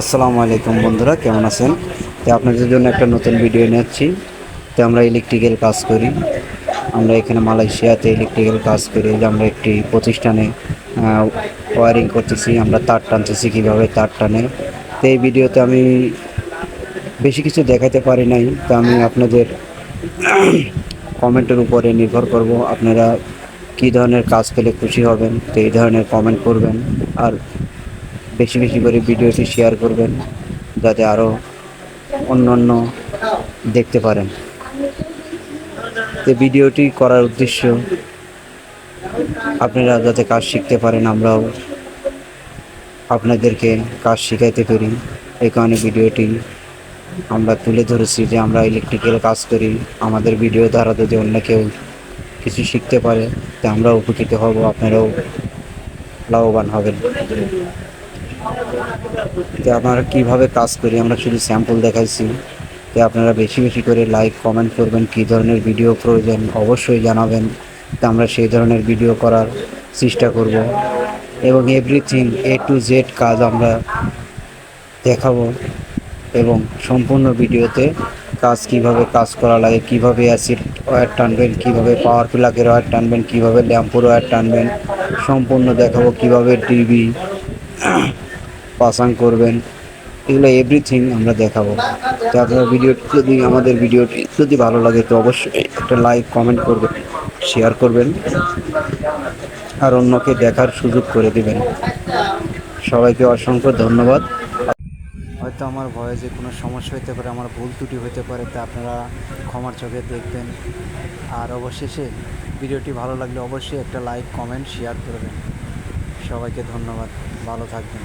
আসসালামু আলাইকুম বন্ধুরা, কেমন আছেন? তো আপনাদের জন্য একটা নতুন ভিডিও নিচ্ছি তো আমরা ইলেকট্রিক্যাল কাজ করি। আমরা এখানে মালয়েশিয়াতে ইলেকট্রিক্যাল কাজ করি। আমরা একটি প্রতিষ্ঠানে ওয়ারিং করতেছি। আমরা তার টানতেছি কীভাবে তার টানে। তো এই ভিডিওতে আমি বেশি কিছু দেখাতে পারি নাই। তো আমি আপনাদের কমেন্টের উপরে নির্ভর করব আপনারা কী ধরনের কাজ পেলে খুশি হবেন। তো এই ধরনের কমেন্ট করবেন। আর বেশি বেশি করে ভিডিওটি শেয়ার করবেন, যাতে আরও অন্য অন্য দেখতে পারেন। তো ভিডিওটি করার উদ্দেশ্য, আপনারা যাতে কাজ শিখতে পারেন, আমরাও আপনাদেরকে কাজ শিখাইতে পারি। এই কারণে ভিডিওটি আমরা তুলে ধরেছি যে আমরা ইলেকট্রিক্যাল কাজ করি, আমাদের ভিডিও দ্বারা যদি অন্য কেউ কিছু শিখতে পারে, তা আমরাও উপকৃত হব, আপনারাও লাভবান হবেন। তো আপনারা কীভাবে কাজ করি? আমরা শুধু স্যাম্পল দেখাইছি। তো আপনারা বেশি বেশি করে লাইক কমেন্ট করবেন, কী ধরনের ভিডিও প্রয়োজন অবশ্যই জানাবেন। তো আমরা সেই ধরনের ভিডিও করার চেষ্টা করব। এবং এভরিথিং এ টু জেড কাজ আমরা দেখাবো। এবং সম্পূর্ণ ভিডিওতে কাজ কীভাবে কাজ করা লাগে, কীভাবে অ্যাসিড ওয়্যার টানবেন, কীভাবে পাওয়ার প্লাগের ওয়্যার টানবেন, কীভাবে ল্যাম্পুর ওয়্যার টানবেন, সম্পূর্ণ দেখাবো। কীভাবে টিভি পাসাং করবেন, এগুলো এভরিথিং আমরা দেখাবো। তো আপনার ভিডিওটি যদি, আমাদের ভিডিওটি যদি ভালো লাগে, তো অবশ্যই একটা লাইক কমেন্ট করবেন শেয়ার করবেন, আর অন্যকে দেখার সুযোগ করে দেবেন। সবাইকে অসংখ্য ধন্যবাদ। হয়তো আমার ভয়েসে কোনো সমস্যা হতে পারে, আমার ভুল ত্রুটি হতে পারে, তা আপনারা ক্ষমার চোখে দেখবেন। আর অবশেষে ভিডিওটি ভালো লাগলে অবশ্যই একটা লাইক কমেন্ট শেয়ার করবেন। সবাইকে ধন্যবাদ। ভালো থাকবেন।